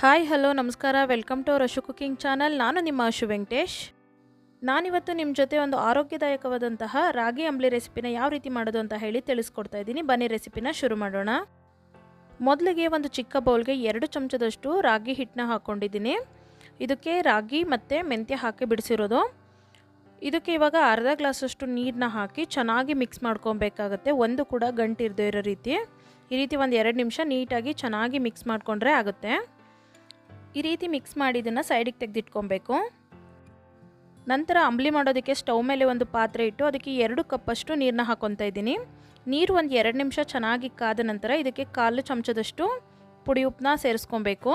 Hi hello ನಮಸ್ಕಾರ. Welcome to Rashu cooking channel ನಾನು ನಿಮ್ಮ ಅಶು ವೆಂಕಟೇಶ್ ನಾನಿವತ್ತು ನಿಮ್ಮ ಜೊತೆ ಒಂದು ಆರೋಗ್ಯದಾಯಕವಾದಂತಹ ರಾಗಿ ಅಂಬ್ಲಿ ರೆಸಿಪಿನ ಯಾವ ರೀತಿ ಮಾಡೋದು ಅಂತ ಹೇಳಿ ತಿಳಿಸ್ಕೊಡ್ತಾ ಇದ್ದೀನಿ. ಬನ್ನಿ ರೆಸಿಪಿನ ಶುರು ಮಾಡೋಣ. ಮೊದಲಿಗೆ ಒಂದು ಚಿಕ್ಕ ಬೌಲ್ಗೆ ಎರಡು ಚಮಚದಷ್ಟು ರಾಗಿ ಹಿಟ್ಟನ್ನ ಹಾಕ್ಕೊಂಡಿದ್ದೀನಿ ಇದಕ್ಕೆ ರಾಗಿ ಮತ್ತು ಮೆಂತ್ಯ ಹಾಕಿ ಬಿಡಿಸಿರೋದು. ಇದಕ್ಕೆ ಇವಾಗ ಅರ್ಧ ಗ್ಲಾಸಷ್ಟು ನೀರನ್ನ ಹಾಕಿ ಚೆನ್ನಾಗಿ ಮಿಕ್ಸ್ ಮಾಡ್ಕೊಬೇಕಾಗತ್ತೆ. ಒಂದು ಕೂಡ ಗಂಟಿರದೇ ಇರೋ ರೀತಿ. ಈ ರೀತಿ ಒಂದು ಎರಡು ನಿಮಿಷ ನೀಟಾಗಿ ಚೆನ್ನಾಗಿ ಮಿಕ್ಸ್ ಮಾಡಿಕೊಂಡ್ರೆ ಆಗುತ್ತೆ. ಈ ರೀತಿ ಮಿಕ್ಸ್ ಮಾಡಿ ಇದನ್ನು ಸೈಡಿಗೆ ತೆಗೆದಿಟ್ಕೊಬೇಕು. ನಂತರ ಅಂಬ್ಲಿ ಮಾಡೋದಕ್ಕೆ ಸ್ಟವ್ ಮೇಲೆ ಒಂದು ಪಾತ್ರೆ ಇಟ್ಟು ಅದಕ್ಕೆ ಎರಡು ಕಪ್ಪಷ್ಟು ನೀರನ್ನ ಹಾಕೊತಾ ಇದ್ದೀನಿ. ನೀರು ಒಂದು ಎರಡು ನಿಮಿಷ ಚೆನ್ನಾಗಿ ಕಾದ ನಂತರ ಇದಕ್ಕೆ ಕಾಲು ಚಮಚದಷ್ಟು ಪುಡಿ ಉಪ್ಪನ್ನ ಸೇರಿಸ್ಕೊಬೇಕು.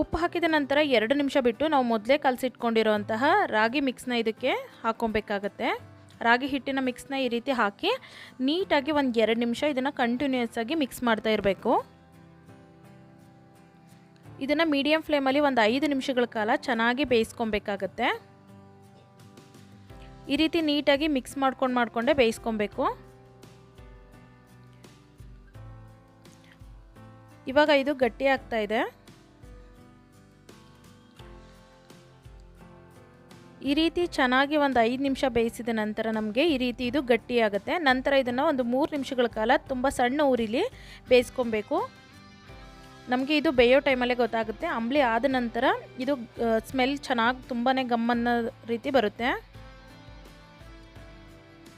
ಉಪ್ಪು ಹಾಕಿದ ನಂತರ ಎರಡು ನಿಮಿಷ ಬಿಟ್ಟು ನಾವು ಮೊದಲೇ ಕಲಸಿಟ್ಕೊಂಡಿರೋಂತಹ ರಾಗಿ ಮಿಕ್ಸ್ನ ಇದಕ್ಕೆ ಹಾಕೊಬೇಕಾಗತ್ತೆ ರಾಗಿ ಹಿಟ್ಟಿನ ಮಿಕ್ಸ್ನ ಈ ರೀತಿ ಹಾಕಿ ನೀಟಾಗಿ ಒಂದು ಎರಡು ನಿಮಿಷ ಇದನ್ನು ಕಂಟಿನ್ಯೂಸ್ ಆಗಿ ಮಿಕ್ಸ್ ಮಾಡ್ತಾ ಇರಬೇಕು. ಇದನ್ನು ಮೀಡಿಯಮ್ ಫ್ಲೇಮಲ್ಲಿ ಒಂದು ಐದು ನಿಮಿಷಗಳ ಕಾಲ ಚೆನ್ನಾಗಿ ಬೇಯಿಸ್ಕೊಬೇಕಾಗತ್ತೆ. ಈ ರೀತಿ ನೀಟಾಗಿ ಮಿಕ್ಸ್ ಮಾಡ್ಕೊಂಡು ಮಾಡಿಕೊಂಡೆ ಬೇಯಿಸ್ಕೊಬೇಕು. ಇವಾಗ ಇದು ಗಟ್ಟಿ ಆಗ್ತಾ ಇದೆ. ಈ ರೀತಿ ಚೆನ್ನಾಗಿ ಒಂದು ಐದು ನಿಮಿಷ ಬೇಯಿಸಿದ ನಂತರ ನಮಗೆ ಈ ರೀತಿ ಇದು ಗಟ್ಟಿಯಾಗುತ್ತೆ ನಂತರ ಇದನ್ನು ಒಂದು ಮೂರು ನಿಮಿಷಗಳ ಕಾಲ ತುಂಬ ಸಣ್ಣ ಊರಿಲಿ ಬೇಯಿಸ್ಕೊಬೇಕು. ನಮಗೆ ಇದು ಬೇಯೋ ಟೈಮಲ್ಲೇ ಗೊತ್ತಾಗುತ್ತೆ. ಅಂಬ್ಲಿ ಆದ ನಂತರ ಇದು ಸ್ಮೆಲ್ ಚೆನ್ನಾಗಿ ತುಂಬಾ ಗಮ್ಮನ್ನ ರೀತಿ ಬರುತ್ತೆ.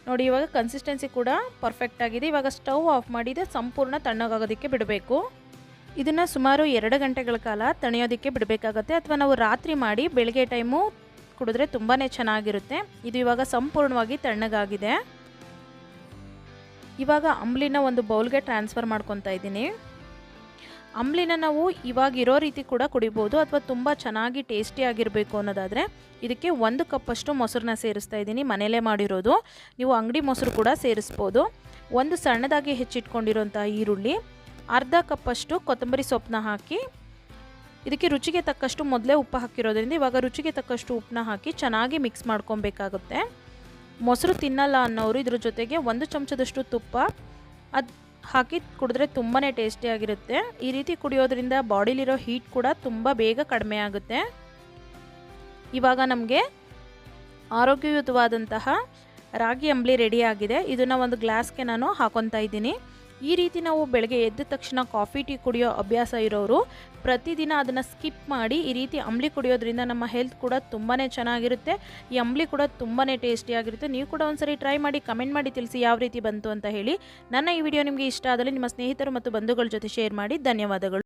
ನೋಡಿ, ಇವಾಗ ಕನ್ಸಿಸ್ಟೆನ್ಸಿ ಕೂಡ ಪರ್ಫೆಕ್ಟ್ ಆಗಿದೆ. ಇವಾಗ ಸ್ಟವ್ ಆಫ್ ಮಾಡಿದೆ ಸಂಪೂರ್ಣ ತಣ್ಣಗಾಗೋದಕ್ಕೆ ಬಿಡಬೇಕು. ಇದನ್ನು ಸುಮಾರು ಎರಡು ಗಂಟೆಗಳ ಕಾಲ ತಣಿಯೋದಕ್ಕೆ ಬಿಡಬೇಕಾಗತ್ತೆ. ಅಥವಾ ನಾವು ರಾತ್ರಿ ಮಾಡಿ ಬೆಳಗ್ಗೆ ಟೈಮು ಕುಡಿದ್ರೆ ತುಂಬಾ ಚೆನ್ನಾಗಿರುತ್ತೆ. ಇದು ಇವಾಗ ಸಂಪೂರ್ಣವಾಗಿ ತಣ್ಣಗಾಗಿದೆ. ಇವಾಗ ಅಂಬ್ಲಿನ ಒಂದು ಬೌಲ್ಗೆ ಟ್ರಾನ್ಸ್ಫರ್ ಮಾಡ್ಕೊತಾ ಇದ್ದೀನಿ. ಅಂಬ್ಲಿನ ನಾವು ಇವಾಗ ಇರೋ ರೀತಿ ಕೂಡ ಕುಡಿಬೋದು ಅಥವಾ ತುಂಬ ಚೆನ್ನಾಗಿ ಟೇಸ್ಟಿಯಾಗಿರಬೇಕು ಅನ್ನೋದಾದರೆ ಇದಕ್ಕೆ ಒಂದು ಕಪ್ಪಷ್ಟು ಮೊಸರನ್ನ ಸೇರಿಸ್ತಾ ಇದ್ದೀನಿ ಮನೆಯಲ್ಲೇ ಮಾಡಿರೋದು. ನೀವು ಅಂಗಡಿ ಮೊಸರು ಕೂಡ ಸೇರಿಸ್ಬೋದು. ಒಂದು ಸಣ್ಣದಾಗಿ ಹೆಚ್ಚಿಟ್ಕೊಂಡಿರೋಂಥ ಈರುಳ್ಳಿ, ಅರ್ಧ ಕಪ್ಪಷ್ಟು ಕೊತ್ತಂಬರಿ ಸೊಪ್ಪನ್ನ ಹಾಕಿ, ಇದಕ್ಕೆ ರುಚಿಗೆ ತಕ್ಕಷ್ಟು ಮೊದಲೇ ಉಪ್ಪು ಹಾಕಿರೋದ್ರಿಂದ ಇವಾಗ ರುಚಿಗೆ ತಕ್ಕಷ್ಟು ಉಪ್ಪನ್ನ ಹಾಕಿ ಚೆನ್ನಾಗಿ ಮಿಕ್ಸ್ ಮಾಡ್ಕೊಬೇಕಾಗುತ್ತೆ. ಮೊಸರು ತಿನ್ನಲ್ಲ ಅನ್ನೋರು ಇದ್ರ ಜೊತೆಗೆ ಒಂದು ಚಮಚದಷ್ಟು ತುಪ್ಪ, ಅದು ಹಾಕಿ ಕುಡಿದ್ರೆ ತುಂಬಾ ಟೇಸ್ಟಿಯಾಗಿರುತ್ತೆ ಈ ರೀತಿ ಕುಡಿಯೋದ್ರಿಂದ ಬಾಡಿಲಿರೋ ಹೀಟ್ ಕೂಡ ತುಂಬ ಬೇಗ ಕಡಿಮೆ ಆಗುತ್ತೆ. ಇವಾಗ ನಮಗೆ ಆರೋಗ್ಯಯುತವಾದಂತಹ ರಾಗಿ ಅಂಬ್ಲಿ ರೆಡಿ ಆಗಿದೆ. ಇದನ್ನು ಒಂದು ಗ್ಲಾಸ್ಗೆ ನಾನು ಹಾಕೊತಾ ಇದ್ದೀನಿ. ಈ ರೀತಿ ನಾವು ಬೆಳಗ್ಗೆ ಎದ್ದ ತಕ್ಷಣ ಕಾಫಿ, ಟೀ ಕುಡಿಯೋ ಅಭ್ಯಾಸ ಇರೋರು ಪ್ರತಿದಿನ ಅದನ್ನು ಸ್ಕಿಪ್ ಮಾಡಿ ಈ ರೀತಿ ಅಂಬ್ಲಿ ಕುಡಿಯೋದ್ರಿಂದ ನಮ್ಮ ಹೆಲ್ತ್ ಕೂಡ ತುಂಬಾ ಚೆನ್ನಾಗಿರುತ್ತೆ. ಈ ಅಂಬ್ಲಿ ಕೂಡ ತುಂಬಾ ಟೇಸ್ಟಿಯಾಗಿರುತ್ತೆ ನೀವು ಕೂಡ ಒಂದ್ಸರಿ ಟ್ರೈ ಮಾಡಿ, ಕಮೆಂಟ್ ಮಾಡಿ ತಿಳಿಸಿ ಯಾವ ರೀತಿ ಬಂತು ಅಂತ ಹೇಳಿ. ನನ್ನ ಈ ವಿಡಿಯೋ ನಿಮಗೆ ಇಷ್ಟ ಆದರೆ ನಿಮ್ಮ ಸ್ನೇಹಿತರು ಮತ್ತು ಬಂಧುಗಳ ಜೊತೆ ಶೇರ್ ಮಾಡಿ. ಧನ್ಯವಾದಗಳು.